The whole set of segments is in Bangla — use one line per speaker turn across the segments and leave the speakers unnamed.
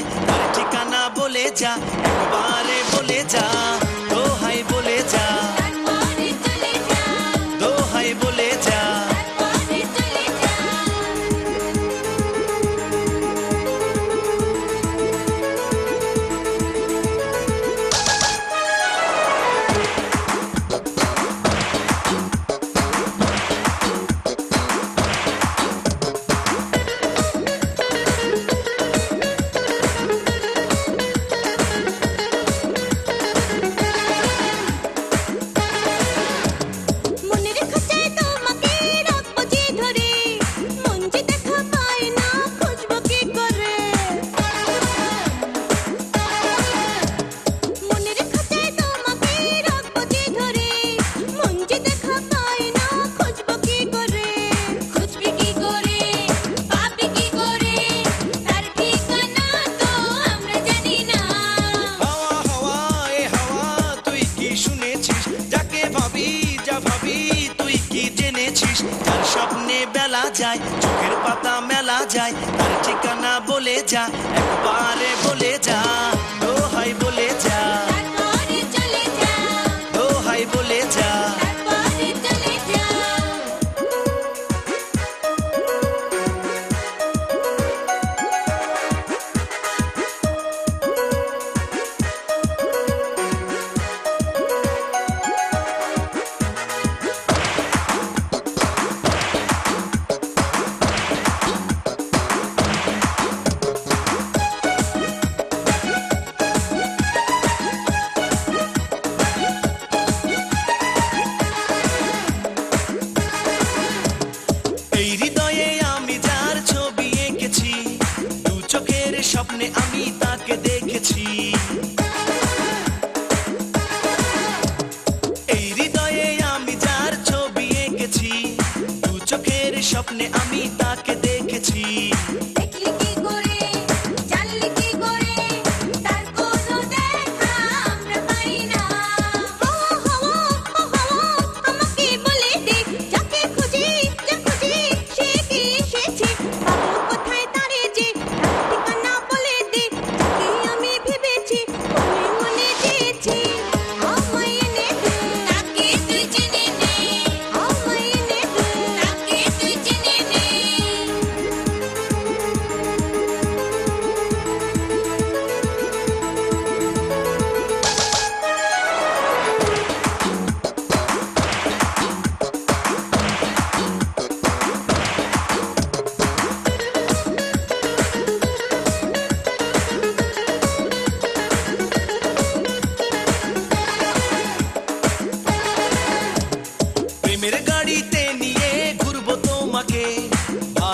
जाए ठिकाना बोले जा बोले जा। যায় চোখের পাতা মেলা যায় তার ঠিকানা বলে যায় একবারে cheese.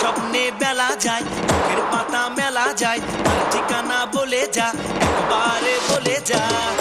স্বপ্নে
বেলা
যায় চোখের পাতা মেলা যায় ঠিকানা বলে যা একবারে বলে যা।